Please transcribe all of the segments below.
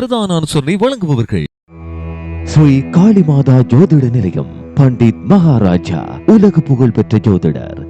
பிரதான அனுசரணை வழங்குபவர்கள். ஸ்ரீ காளிமாதா ஜோதிட நிலையம் பண்டித் மகாராஜா உலக புகழ் பெற்ற ஜோதிடர்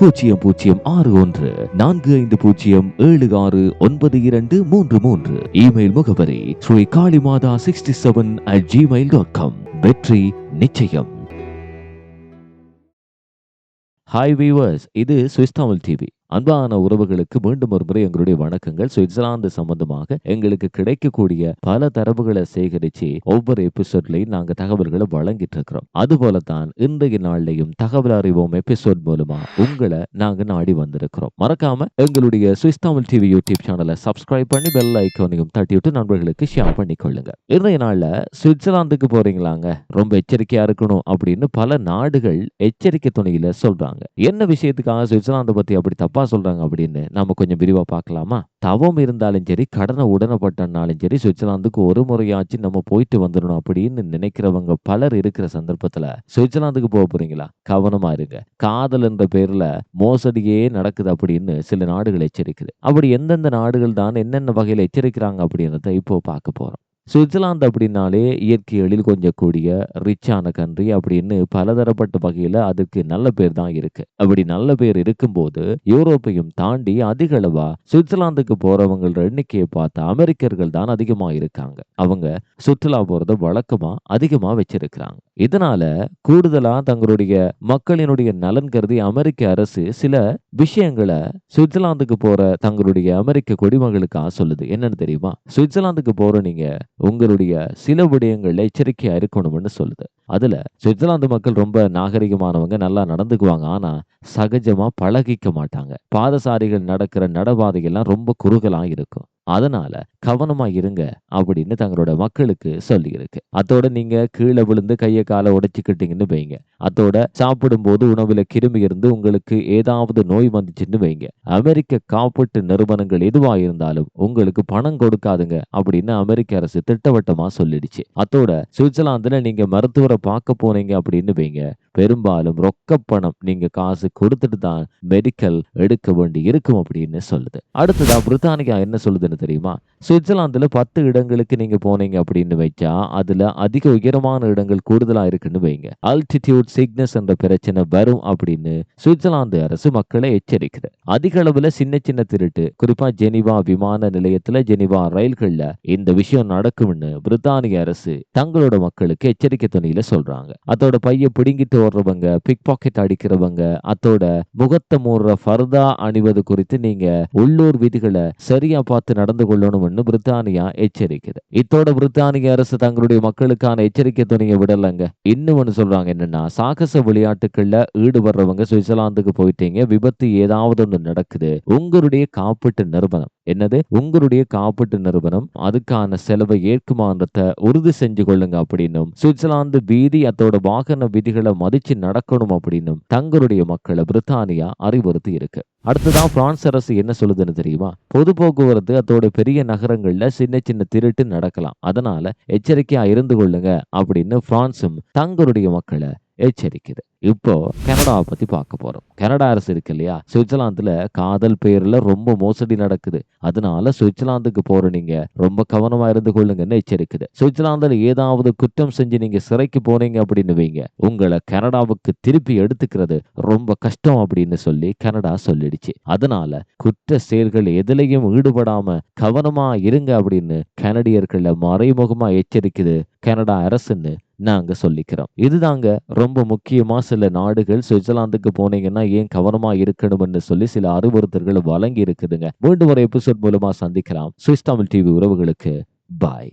பூஜ்ஜியம் பூஜ்ஜியம் ஆறு ஒன்று நான்கு ஐந்து பூஜ்ஜியம் ஏழு ஆறு ஒன்பது இரண்டு மூன்று மூன்று. இமெயில் முகவரி Shri Kalimata sixty seven at Gmail dot com வெற்றி நிச்சயம். ஹாய் வீவர்ஸ் இது சுவிஸ் தமிழ் டிவி அன்பான உறவுகளுக்கு மீண்டும் ஒரு முறை எங்களுடைய வணக்கங்கள். சுவிட்சர்லாந்து சம்பந்தமாக எங்களுக்கு கிடைக்கக்கூடிய பல தரவுகளை சேகரித்து ஒவ்வொரு எபிசோட்லையும் நாங்க தகவல்களை வழங்கிட்டு இருக்கிறோம் அதுபோல தான் இன்றைய நாள்லையும் தகவல் அறிவோம் எபிசோட் மூலமா உங்களை நாங்க நாடி வந்திருக்கிறோம். மறக்காம எங்களுடைய சுவிஸ் தமிழ் டிவி யூடியூப் சேனலை சப்ஸ்கிரைப் பண்ணி பெல் ஐக்கானையும் தட்டி விட்டு நண்பர்களுக்கு ஷேர் பண்ணி கொள்ளுங்க இன்றைய நாள்ல சுவிட்சர்லாந்துக்கு போறீங்களாங்க? ரொம்ப எச்சரிக்கையா இருக்கணும் அப்படின்னு பல நாடுகள் எச்சரிக்கை துணையில சொல்றாங்க. என்ன விஷயத்துக்காக சுவிட்சர்லாந்து பத்தி அப்படி தப்பா சொல்றாங்க அப்படின்னு நம்ம கொஞ்சம் விரிவா பார்க்கலாமா? தவம் இருந்தாலும் சரி கடனை உடனப்பட்டனாலும் சரி சுவிட்சர்லாந்துக்கு ஒரு முறையாச்சு நம்ம போயிட்டு வந்துடணும் அப்படின்னு நினைக்கிறவங்க பலர் இருக்கிற சந்தர்ப்பத்துல சுவிட்சர்லாந்துக்கு போக போறீங்களா? கவனமா இருங்க. காதல் என்ற பேரில் மோசடியே நடக்குது அப்படின்னு சில நாடுகள் எச்சரிக்குது. அப்படி எந்தெந்த நாடுகள் தான் என்னென்ன வகையில எச்சரிக்கிறாங்க அப்படின்றத இப்போ பார்க்க போறோம். சுவிட்சர்லாந்து அப்படின்னாலே இயற்கை எழில் கொஞ்சக்கூடிய ரிச்சான கண்ட்ரி அப்படின்னு பலதரப்பட்ட வகையில் அதுக்கு நல்ல பேர் தான் இருக்கு. அப்படி நல்ல பேர் இருக்கும்போது யூரோப்பையும் தாண்டி அதிக அளவா சுவிட்சர்லாந்துக்கு போறவங்களோட எண்ணிக்கையை பார்த்தா அமெரிக்கர்கள் தான் அதிகமாக இருக்காங்க. அவங்க சுற்றுலா போறத வழக்கமா அதிகமா வச்சிருக்கிறாங்க. இதனால கூடுதலா தங்களுடைய மக்களினுடைய நலன் கருதி அமெரிக்க அரசு சில விஷயங்களை சுவிட்சர்லாந்துக்கு போற தங்களுடைய அமெரிக்க குடிமகளுக்காக சொல்லுது. என்னன்னு தெரியுமா? சுவிட்சர்லாந்துக்கு போற நீங்க உங்களுடைய சில விடயங்கள்ல எச்சரிக்கையா இருக்கணும்னு சொல்லுது. அதுல சுவிட்சர்லாந்து மக்கள் ரொம்ப நாகரிகமானவங்க நல்லா நடந்துக்குவாங்க. ஆனா சகஜமா பழகிக்க மாட்டாங்க. பாதசாரிகள் நடக்கிற நடபாதைகள்லாம் ரொம்ப குறுகலா இருக்கும். அதனால கவனமா இருங்க அப்படின்னு தங்களோட மக்களுக்கு சொல்லி இருக்கு அதோட நீங்க கீழே விழுந்து கையை காலை உடைச்சுக்கிட்டீங்கன்னு வைங்க. அதோட சாப்பிடும் போது உணவுல கிருமி இருந்து உங்களுக்கு ஏதாவது நோய் வந்துச்சுன்னு வைங்க. அமெரிக்க காப்பீட்டு நிறுவனங்கள் எதுவா இருந்தாலும் உங்களுக்கு பணம் கொடுக்காதுங்க அப்படின்னு அமெரிக்க அரசு திட்டவட்டமா சொல்லிடுச்சு. அதோட சுவிட்சர்லாந்துல நீங்க மருத்துவரை பார்க்க போனீங்க அப்படின்னு வைங்க. பெரும்பாலும் ரொக்க பணம் நீங்க காசு கொடுத்துட்டு தான் மெடிக்கல் எடுக்க வேண்டி இருக்கும் அப்படின்னு சொல்லுது. அடுத்ததா பிரித்தானியா என்ன சொல்லுதுன்னு தெரியுமா? சுவிட்சர்லாந்தில் பத்து இடங்களுக்கு நீங்க போனீங்க அப்படின்னு வச்சா அதுல அதிக உயரமான இடங்கள் கூடுதலா இருக்குன்னு வைங்க. அல்டிடியூட் சிக்னஸ் என்ற பிரச்சனை வரும் அப்படின்னு சுவிட்சர்லாந்து அரசு மக்களை எச்சரிக்குது அதிக அளவுல சின்ன சின்ன திருட்டு குறிப்பா ஜெனிவா விமான நிலையத்தில் ஜெனிவா ரயில்களில் இந்த விஷயம் நடக்கும்னு பிரித்தானிய அரசு தங்களோட மக்களுக்கு எச்சரிக்கை துணியில சொல்றாங்க. அதோட பைய பிடுங்கிட்டு ஓடுறவங்க பிக் பாக்கெட் அடிக்கிறவங்க அதோட முகத்தை மூடுற ஃபர்தா அணிவது குறித்து நீங்க உள்ளூர் விதிகளை சரியா பார்த்து நடந்து கொள்ளணும்னு பிரித்தானியா எச்சரிக்குது இத்தோட பிரித்தானிய அரசு தங்களுடைய மக்களுக்கான எச்சரிக்கை துணியை விடலங்க. இன்னும் சொல்றாங்க என்னன்னா சாகச விளையாட்டுகள்ல ஈடுபடுறவங்க சுவிட்சர்லாந்துக்கு போயிட்டீங்க விபத்து ஏதாவது ஒன்று நடக்குது உங்களுடைய காப்பீட்டு நிறுவனம். என்னது? உங்களுடைய காப்பீட்டு நிறுவனம் அதுக்கான செலவை ஏற்குமான்றத உறுதி செஞ்சு கொள்ளுங்க அப்படின்னும் சுவிட்சர்லாந்து வீதி அதோட வாகன விதிகளை மதிச்சு நடக்கணும் அப்படின்னும் தங்களுடைய மக்களை பிரித்தானியா அறிவுறுத்தி இருக்கு அடுத்ததான் பிரான்ஸ் அரசு என்ன சொல்லுதுன்னு தெரியுமா? பொது போக்குவரத்து அதோட பெரிய நகரங்கள்ல சின்ன சின்ன திருட்டு நடக்கலாம். அதனால எச்சரிக்கையா இருந்து கொள்ளுங்க அப்படின்னு பிரான்சும் தங்களுடைய மக்களை எச்சரிக்குது இப்போ கனடாவை பத்தி பார்க்க போறோம். கனடா அரசு இருக்கு இல்லையா? சுவிட்சர்லாந்துல காதல் பேர்ல ரொம்ப மோசடி நடக்குது. அதனால சுவிட்சர்லாந்துக்கு போற நீங்க ரொம்ப கவனமா இருந்து கொள்ளுங்கன்னு எச்சரிக்குது. சுவிட்சர்லாந்துல ஏதாவது குற்றம் செஞ்சு நீங்க சிறைக்கு போனீங்க அப்படின்னு வைங்க. உங்களை கனடாவுக்கு திருப்பி எடுத்துக்கிறது ரொம்ப கஷ்டம் அப்படின்னு சொல்லி கனடா சொல்லிடுச்சு. அதனால குற்ற செயல்கள் எதுலையும் ஈடுபடாம கவனமா இருங்க அப்படின்னு கனடியர்களை மறைமுகமா எச்சரிக்குது கனடா அரசுன்னு நாங்க சொல்லிக்கிறோம். இதுதாங்க ரொம்ப முக்கியமா சில நாடுகள் சுவிட்சர்லாந்துக்கு போனீங்கன்னா ஏன் கவனமா இருக்கணும்னு சொல்லி சில அறிவுறுத்தல்கள் வழங்கி இருக்குதுங்க மீண்டும் ஒரு எபிசோட் மூலமா சந்திக்கலாம். சுவிஸ் தமிழ் டிவி உறவுகளுக்கு பாய்